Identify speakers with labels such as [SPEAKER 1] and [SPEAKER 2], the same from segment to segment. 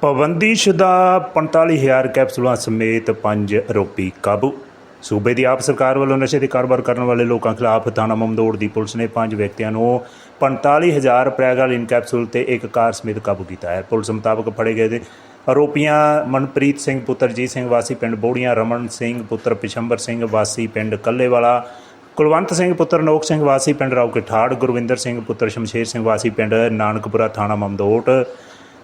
[SPEAKER 1] ਪਾਬੰਦੀਸ਼ੁਦਾ 45000 ਕੈਪਸੂਲਾਂ ਸਮੇਤ ਪੰਜ ਆਰੋਪੀ ਕਾਬੂ। ਸੂਬੇ ਦੀ ਆਪ ਸਰਕਾਰ ਵੱਲੋਂ ਨਸ਼ੇ ਦੇ ਕਾਰੋਬਾਰ ਕਰਨ ਵਾਲੇ ਲੋਕਾਂ ਖਿਲਾਫ ਥਾਣਾ ਮਮਦੋੜ ਦੀ ਪੁਲਿਸ ਨੇ ਪੰਜ ਵਿਅਕਤੀਆਂ ਨੂੰ 45000 ਪ੍ਰੈਗਾਲਿਨ ਕੈਪਸੂਲ ਤੇ ਇੱਕ ਕਾਰ ਸਮੇਤ ਕਾਬੂ ਕੀਤਾ ਹੈ। ਪੁਲਿਸ ਮੁਤਾਬਕ ਫੜੇ ਗਏ ਦੇ ਆਰੋਪੀਆਂ ਮਨਪ੍ਰੀਤ ਸਿੰਘ, ਪੁੱਤਰ ਜੀਤ ਸਿੰਘ, ਵਾਸੀ ਪਿੰਡ ਬੋੜੀਆਂ, ਰਮਨ ਸਿੰਘ, ਪੁੱਤਰ ਪਿਸ਼ੰਬਰ ਸਿੰਘ, ਵਾਸੀ ਪਿੰਡ ਕੱਲੇਵਾਲਾ, ਕੁਲਵੰਤ ਸਿੰਘ, ਪੁੱਤਰ ਨੋਕ ਸਿੰਘ, ਵਾਸੀ ਪਿੰਡ ਰਾਉਕੇ ਠਾੜ, ਗੁਰਵਿੰਦਰ ਸਿੰਘ, ਪੁੱਤਰ ਸ਼ਮਸ਼ੇਰ ਸਿੰਘ, ਵਾਸੀ ਪਿੰਡ ਨਾਨਕਪੁਰਾ ਥਾਣਾ ਮਮਦੋਟ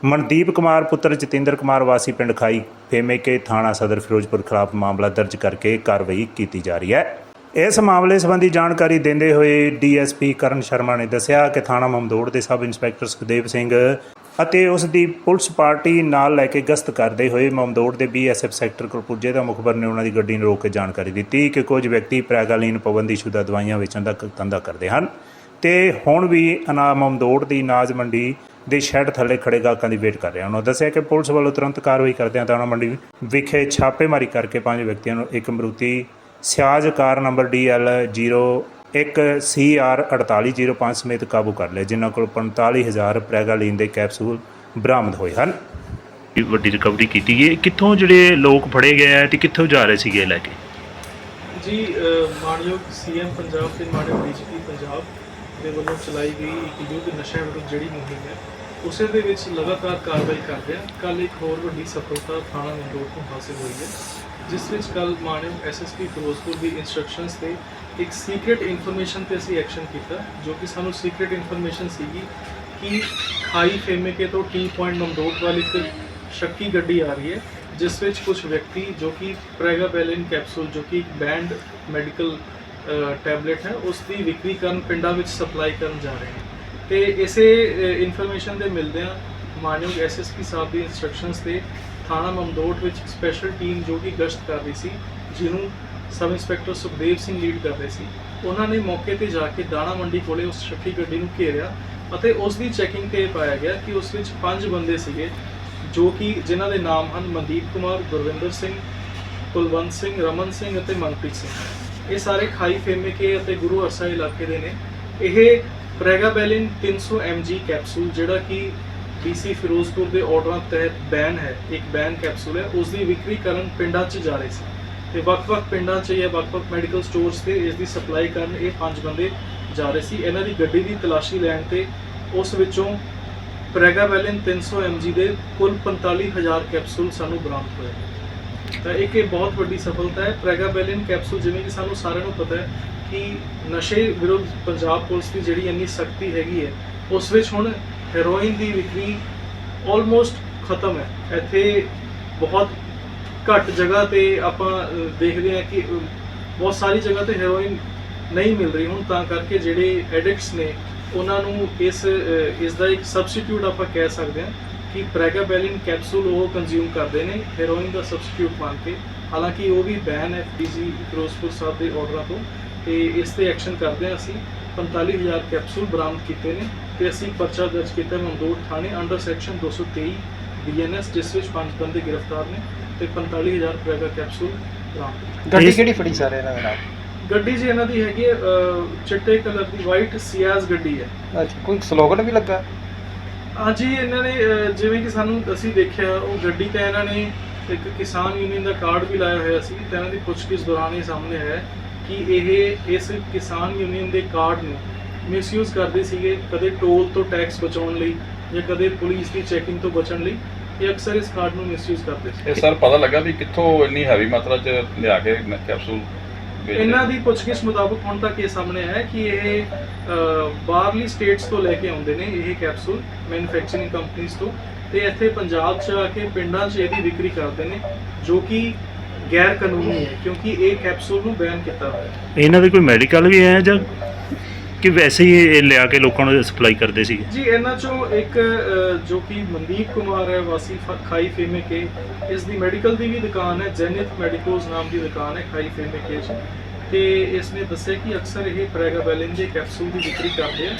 [SPEAKER 1] ਮਨਦੀਪ ਕੁਮਾਰ ਪੁੱਤਰ, ਜਤਿੰਦਰ ਕੁਮਾਰ ਵਾਸੀ ਪਿੰਡ ਖਾਈ, ਫੇਮੇਕੇ ਥਾਣਾ ਸਦਰ ਫਿਰੋਜ਼ਪੁਰ ਖਿਲਾਫ ਮਾਮਲਾ ਦਰਜ ਕਰਕੇ ਕਾਰਵਾਈ ਕੀਤੀ ਜਾ ਰਹੀ ਹੈ। ਇਸ ਮਾਮਲੇ ਸੰਬੰਧੀ ਜਾਣਕਾਰੀ ਦਿੰਦੇ ਹੋਏ ਡੀਐਸਪੀ ਕਰਨ ਸ਼ਰਮਾ ਨੇ ਦੱਸਿਆ ਕਿ ਥਾਣਾ ਮਮਦੋੜ ਦੇ ਸਬ ਇੰਸਪੈਕਟਰ ਸੁਖਦੇਵ ਸਿੰਘ ਅਤੇ ਉਸ ਦੀ ਪੁਲਿਸ ਪਾਰਟੀ ਨਾਲ ਲੈ ਕੇ ਗਸ਼ਤ ਕਰਦੇ ਹੋਏ ਮਮਦੋੜ ਦੇ ਬੀਐਸਐਫ ਸੈਕਟਰ ਕੋਲ ਪੁੱਜੇ ਤਾਂ ਮੁਖਬਰ ਨੇ ਉਹਨਾਂ ਦੀ ਗੱਡੀ ਨੂੰ ਰੋਕ ਕੇ ਜਾਣਕਾਰੀ ਦਿੱਤੀ ਕਿ ਕੁਝ ਵਿਅਕਤੀ ਪ੍ਰੈਗਾਲੀਨ ਪਾਬੰਦੀਸ਼ੁਦਾ ਦਵਾਈਆਂ ਵੇਚਣ ਦਾ ਧੰਦਾ ਕਰਦੇ ਹਨ। ਤੇ ਹੁਣ ਵੀ ਅਨਾ ਮਮਦੋੜ ਦੀ ਅਨਾਜ ਮੰਡੀ ਦੇ ਸ਼ੈੱਡ ਥੱਲੇ ਖੜੇ ਗਾਹਕਾਂ ਦੀ ਵੇਟ ਕਰ ਰਿਹਾ। ਉਹਨਾਂ ਦੱਸਿਆ ਕਿ ਪੁਲਿਸ ਵੱਲੋਂ ਤੁਰੰਤ ਕਾਰਵਾਈ ਕਰਦਿਆਂ ਦਾਣਾ ਮੰਡੀ ਵਿਖੇ ਛਾਪੇਮਾਰੀ ਕਰਕੇ ਪੰਜ ਵਿਅਕਤੀਆਂ ਨੂੰ ਇੱਕ Maruti Ciaz car number DL 01 CR 4805 ਸਮੇਤ ਕਾਬੂ ਕਰ ਲਿਆ ਜਿਨ੍ਹਾਂ ਕੋਲ 45000 ਪ੍ਰੈਗਾਲੀਨ ਦੇ ਕੈਪਸੂਲ ਬਰਾਮਦ ਹੋਏ ਹਨ। ਵੱਡੀ ਰਿਕਵਰੀ ਕੀਤੀ ਗਈ ਕਿੱਥੋਂ ਜਿਹੜੇ ਲੋਕ ਫੜੇ ਗਏ ਆ ਤੇ ਕਿੱਥੋਂ ਜਾ ਰਹੇ ਸੀਗੇ ਲੈ ਕੇ?
[SPEAKER 2] ਜੀ ਅ, ਮਾਣਯੋਗ ਸੀਐਮ ਪੰਜਾਬ ਤੇ ਮਾਣਯੋਗ ਡੀਜੀਪੀ ਪੰਜਾਬ। ਦੇ ਵੱਲੋਂ ਚਲਾਈ ਗਈ ਇੱਕ ਯੁੱਧ ਨਸ਼ਾ ਵਿਰੁੱਧ ਜਿਹੜੀ ਮੁਹਿੰਮ ਹੈ, ਉਸੇ ਦੇ ਵਿੱਚ ਲਗਾਤਾਰ ਕਾਰਵਾਈ ਕਰਦੇ ਆ ਕੱਲ ਇੱਕ ਹੋਰ ਵੱਡੀ ਸਫਲਤਾ ਥਾਣਾ ਨੰਦੋੜ ਤੋਂ ਹਾਸਲ ਹੋਈ ਹੈ, ਜਿਸ ਵਿੱਚ ਕੱਲ ਮਾਣਯੋਗ ਐਸਐਸਪੀ ਫਿਰੋਜ਼ਪੁਰ ਦੀ ਇਨਸਟਰਕਸ਼ਨਸ ਤੇ ਇੱਕ ਸੀਕ੍ਰੀਟ ਇਨਫੋਰਮੇਸ਼ਨ ਤੇ ਅਸੀਂ ਐਕਸ਼ਨ ਕੀਤਾ, ਜੋ ਕਿ ਸਾਨੂੰ ਸੀਕ੍ਰੀਟ ਇਨਫੋਰਮੇਸ਼ਨ ਸੀਗੀ ਕਿ ਹਾਈ ਫੇਮੇਕੇ ਤੋਂ ਟੀ ਪੁਆਇੰਟ ਮੰਦੋੜ ਵੱਲ ਇੱਕ ਸ਼ੱਕੀ ਗੱਡੀ ਆ ਰਹੀ ਹੈ, ਜਿਸ ਵਿੱਚ ਕੁਝ ਵਿਅਕਤੀ ਜੋ ਕਿ ਪ੍ਰੈਗਾਬੈਲਿਨ ਕੈਪਸੂਲ ਜੋ ਕਿ ਬੈਂਡ ਮੈਡੀਕਲ ਟੈਬਲੇਟ ਹੈ, ਉਸ ਦੀ ਵਿਕਰੀ ਕਰਨ, ਪਿੰਡਾਂ ਵਿੱਚ ਸਪਲਾਈ ਕਰਨ ਜਾ ਰਹੇ ਹਨ ਤੇ ਇਸੇ ਇਨਫੋਰਮੇਸ਼ਨ ਦੇ ਮਿਲਦਿਆਂ ਮਾਨਯੋਗ ਐਸਐਸਪੀ ਸਾਹਿਬ ਦੀ ਇਨਸਟਰਕਸ਼ਨਸ ਤੇ। ਥਾਣਾ ਮਮਦੋਟ ਵਿੱਚ ਸਪੈਸ਼ਲ ਟੀਮ ਜੋ ਕਿ ਗਸ਼ਤ ਕਰ ਰਹੀ ਸੀ, ਜਿਹਨੂੰ sub inspector Sukhdev Singh lead ਕਰ ਰਹੇ ਸੀ। ਉਹਨਾਂ ਨੇ ਮੌਕੇ ਤੇ ਜਾ ਕੇ ਦਾਣਾ ਮੰਡੀ ਕੋਲੇ ਉਸ ਸ਼ੱਕੀ ਗੱਡੀ ਨੂੰ ਘੇਰਿਆ ਅਤੇ ਉਸ ਦੀ ਚੈਕਿੰਗ ਤੇ ਇਹ ਪਾਇਆ ਗਿਆ ਕਿ ਉਸ ਵਿੱਚ ਪੰਜ ਬੰਦੇ ਸੀਗੇ, ਜੋ ਕਿ ਜਿਨ੍ਹਾਂ ਦੇ ਨਾਮ ਹਨ ਮਨਦੀਪ ਕੁਮਾਰ, ਗੁਰਵਿੰਦਰ ਸਿੰਘ, ਕੁਲਵੰਤ ਸਿੰਘ, ਰਮਨ ਸਿੰਘ ਅਤੇ ਮਨਪ੍ਰੀਤ ਸਿੰਘ। ਇਹ ਸਾਰੇ ਖਾਈ ਫੇਮੇਕੇ ਅਤੇ ਗੁਰੂ ਅਰਸਾ ਇਲਾਕੇ ਦੇ ਨੇ। ਇਹ ਪ੍ਰੈਗਾਬੈਲਿਨ 300 mg ਕੈਪਸੂਲ, ਜਿਹੜਾ ਕਿ ਡੀਸੀ ਫਿਰੋਜ਼ਪੁਰ ਦੇ ਆਰਡਰਾਂ ਤਹਿਤ ਬੈਨ ਹੈ, ਇੱਕ ਬੈਨ ਕੈਪਸੂਲ ਹੈ ਉਸ ਦੀ ਵਿਕਰੀ ਕਰਨ ਪਿੰਡਾਂ 'ਚ ਜਾ ਰਹੇ ਸੀ। ਤੇ ਵੱਖ-ਵੱਖ ਪਿੰਡਾਂ 'ਚ ਜਾਂ ਵੱਖ-ਵੱਖ ਮੈਡੀਕਲ ਸਟੋਰਸ ਤੇ ਇਸ ਦੀ ਸਪਲਾਈ ਕਰਨ ਇਹ ਪੰਜ ਬੰਦੇ ਜਾ ਰਹੇ ਸੀ। ਇਹਨਾਂ ਦੀ ਗੱਡੀ ਦੀ ਤਲਾਸ਼ੀ ਲੈਣ ਤੇ ਉਸ ਵਿੱਚੋਂ ਪ੍ਰੈਗਾਬੈਲਿਨ 300 mg ਦੇ ਕੁੱਲ 45000 ਕੈਪਸੂਲ ਸਾਨੂੰ ਬਰਾਮਦ ਹੋਏ। ਤਾਂ ਇੱਕ ਇਹ ਬਹੁਤ ਵੱਡੀ ਸਫਲਤਾ ਹੈ। ਪ੍ਰੈਗਾਬੈਲਿਨ ਕੈਪਸੂਲ ਜਿਵੇਂ ਕਿ ਸਾਨੂੰ ਸਾਰਿਆਂ ਨੂੰ ਪਤਾ ਹੈ ਕਿ ਨਸ਼ੇ ਵਿਰੁੱਧ ਪੰਜਾਬ ਪੁਲਿਸ ਦੀ ਜਿਹੜੀ ਇੰਨੀ ਸਖਤੀ ਹੈਗੀ ਹੈ, ਉਸ ਵਿੱਚ ਹੁਣ ਹੈਰੋਇਨ ਦੀ ਵਿਕਰੀ ਆਲਮੋਸਟ ਖਤਮ ਹੈ। ਇੱਥੇ ਬਹੁਤ ਘੱਟ ਜਗ੍ਹਾ ਤੇ ਆਪਾਂ ਦੇਖਦੇ ਹਾਂ ਕਿ ਬਹੁਤ ਸਾਰੀ ਜਗ੍ਹਾ ਤੇ ਹੈਰੋਇਨ ਨਹੀਂ ਮਿਲ ਰਹੀ। ਹੁਣ ਤਾਂ ਕਰਕੇ ਜਿਹੜੇ ਐਡਿਕਟਸ ਨੇ, ਉਹਨਾਂ ਨੂੰ ਇਸ ਇਸ ਦਾ ਇੱਕ ਸਬਸਟੀਟਿਊਟ ਆਪਾਂ ਕਹਿ ਸਕਦੇ ਹਾਂ। ਕਿ ਪ੍ਰੈਗਾਬੈਲਿਨ ਕੈਪਸੂਲ ਉਹ ਕੰਜ਼ਿਊਮ ਕਰਦੇ ਨੇ ਹੈਰੋਇਨ ਦਾ ਸਬਸਟੀਟਿਊਟ ਮੰਨ ਕੇ। ਹਾਲਾਂਕਿ ਉਹ ਵੀ ਬੈਨ ਹੈ ਡੀਜੀ ਫਿਰੋਜ਼ਪੁਰ ਸਾਹਿਬ ਦੇ ਆਰਡਰਾਂ ਤੋਂ ਤੇ ਇਸ ਤੇ ਐਕਸ਼ਨ ਕਰਦੇ ਹਾਂ ਅਸੀਂ। 45000 ਕੈਪਸੂਲ ਬਰਾਮਦ ਕੀਤੇ ਨੇ ਤੇ ਅਸੀਂ ਪਰਚਾ ਦਰਜ ਕੀਤਾ ਮੰਦੋੜ ਥਾਣੇ ਅੰਡਰ ਸੈਕਸ਼ਨ 223 ਬੀਐਨਐਸ ਜਿਸ ਵਿੱਚ ਪੰਜ ਬੰਦੇ ਗ੍ਰਿਫਤਾਰ ਨੇ ਤੇ 45000 ਪ੍ਰੈਗਾ ਕੈਪਸੂਲ ਬਰਾਮਦ
[SPEAKER 3] ਗੱਡੀ ਕਿਹੜੀ ਫੜੀ ਸਾਰੇ ਇਹਨਾਂ ਦੇ ਨਾਲ?
[SPEAKER 2] ਗੱਡੀ ਜੀ ਇਹਨਾਂ ਦੀ ਹੈਗੀ ਚਿੱਟੇ ਕਲਰ ਦੀ ਵਾਈਟ ਸਿਆਜ਼ ਗੱਡੀ ਹੈ।
[SPEAKER 3] ਅੱਛਾ ਕੋਈ ਸਲੋਗਨ ਵੀ ਲੱਗਾ?
[SPEAKER 2] ਹਾਂਜੀ ਇਹਨਾਂ ਨੇ ਅਹ, ਜਿਵੇਂ ਕਿ ਸਾਨੂੰ ਅਸੀਂ ਦੇਖਿਆ ਉਹ ਗੱਡੀ ਤੇ ਇਹਨਾਂ ਨੇ ਇੱਕ ਕਿਸਾਨ ਯੂਨੀਅਨ ਦਾ ਕਾਰਡ ਵੀ ਲਾਇਆ ਹੋਇਆ ਸੀ ਤੇ ਇਹਨਾਂ ਦੀ ਪੁੱਛਗਿੱਛ ਦੌਰਾਨ ਇਹ ਸਾਹਮਣੇ ਆਇਆ ਕਿ ਇਹ ਇਸ ਕਿਸਾਨ ਯੂਨੀਅਨ ਦੇ ਕਾਰਡ ਨੂੰ ਮਿਸਯੂਜ਼ ਕਰਦੇ ਸੀਗੇ ਕਦੇ ਟੋਲ ਤੋਂ ਟੈਕਸ ਬਚਾਉਣ ਲਈ ਜਾਂ ਕਦੇ ਪੁਲਿਸ ਦੀ ਚੈਕਿੰਗ ਤੋਂ ਬਚਣ ਲਈ ਇਹ ਅਕਸਰ ਇਸ ਕਾਰਡ ਨੂੰ ਮਿਸਯੂਜ਼ ਕਰਦੇ ਸੀ।
[SPEAKER 4] ਇਹ ਸਰ ਪਤਾ ਲੱਗਾ ਵੀ ਕਿੱਥੋਂ ਇੰਨੀ ਹੈਵੀ ਮਾਤਰਾ ਚ ਲਿਆ ਕੇ ਨ- ਕੈਪਸੂਲ
[SPEAKER 2] ਇਹਨਾਂ ਦੀ ਪੁੱਛਗਿੱਛ ਮੁਤਾਬਕ ਹੁਣ ਤੱਕ ਇਹ ਸਾਹਮਣੇ ਆਇਆ ਹੈ ਕਿ ਇਹ ਬਾਹਰਲੀ ਸਟੇਟਸ ਤੋਂ ਲੈ ਕੇ ਆਉਂਦੇ ਨੇ ਇਹ ਕੈਪਸੂਲ ਮੈਨੂਫੈਕਚਰਿੰਗ ਕੰਪਨੀਆਂ ਤੋਂ। ਤੇ ਇੱਥੇ ਪੰਜਾਬ 'ਚ ਆ ਕੇ ਪਿੰਡਾਂ 'ਚ ਇਹਦੀ ਵਿਕਰੀ ਕਰਦੇ ਨੇ ਜੋ ਕਿ ਗੈਰ ਕਾਨੂੰਨੀ ਹੈ ਕਿਉਂਕਿ ਇਹ ਕੈਪਸੂਲ ਨੂੰ ਬੈਨ ਕੀਤਾ ਹੋਇਆ ਹੈ।
[SPEAKER 1] ਇਹਨਾਂ ਦੇ ਕੋਈ ਮੈਡੀਕਲ ਵੀ ਹੈ ਜਾਂ ਕਿ ਵੈਸੇ ਹੀ ਇਹ ਲਿਆ ਕੇ ਲੋਕਾਂ ਨੂੰ ਸਪਲਾਈ ਕਰਦੇ ਸੀਗੇ?
[SPEAKER 2] ਜੀ ਇਹਨਾਂ 'ਚੋਂ ਇੱਕ ਜੋ ਕਿ ਮਨਦੀਪ ਕੁਮਾਰ ਹੈ ਵਾਸੀ ਫ- ਖਾਈ ਫੇਮੇ ਕੇ ਇਸ ਦੀ ਮੈਡੀਕਲ ਦੀ ਵੀ ਦੁਕਾਨ ਹੈ ਜੈਨਿਤ ਮੈਡੀਕੋਜ਼ ਨਾਮ ਦੀ ਦੁਕਾਨ ਹੈ ਖਾਈ ਫੇਮੇ ਕੇ 'ਚ। ਤੇ ਇਸ ਨੇ ਦੱਸਿਆ ਕਿ ਅਕਸਰ ਇਹ ਪ੍ਰੈਗਾਬੈਲਿਨ ਦੇ ਕੈਪਸੂਲ ਦੀ ਵਿਕਰੀ ਕਰਦੇ ਆ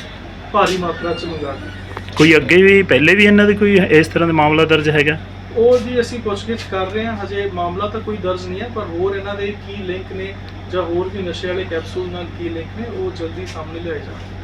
[SPEAKER 2] ਭਾਰੀ ਮਾਤਰਾ 'ਚ ਮੰਗਾ ਕੇ
[SPEAKER 1] ਕੋਈ ਅੱਗੇ ਵੀ ਪਹਿਲੇ ਵੀ ਇਹਨਾਂ ਦੇ ਕੋਈ ਇਸ ਤਰ੍ਹਾਂ ਦਾ ਮਾਮਲਾ ਦਰਜ ਹੈਗਾ?
[SPEAKER 2] ਉਹ ਜੀ ਅਸੀਂ ਪੁੱਛਗਿੱਛ ਕਰ ਰਹੇ ਹਾਂ ਹਜੇ ਮਾਮਲਾ ਤਾਂ ਕੋਈ ਦਰਜ ਨਹੀਂ ਹੈ ਪਰ ਹੋਰ ਇਹਨਾਂ ਦੇ ਕੀ ਲਿੰਕ ਨੇ ਜਾਂ ਹੋਰ ਵੀ ਨਸ਼ੇ ਵਾਲੇ ਕੈਪਸੂਲ ਨਾਲ ਕੀ ਲਿੰਕ ਨੇ, ਉਹ ਜਲਦੀ ਸਾਹਮਣੇ ਲਿਆਏ ਜਾਣਗੇ।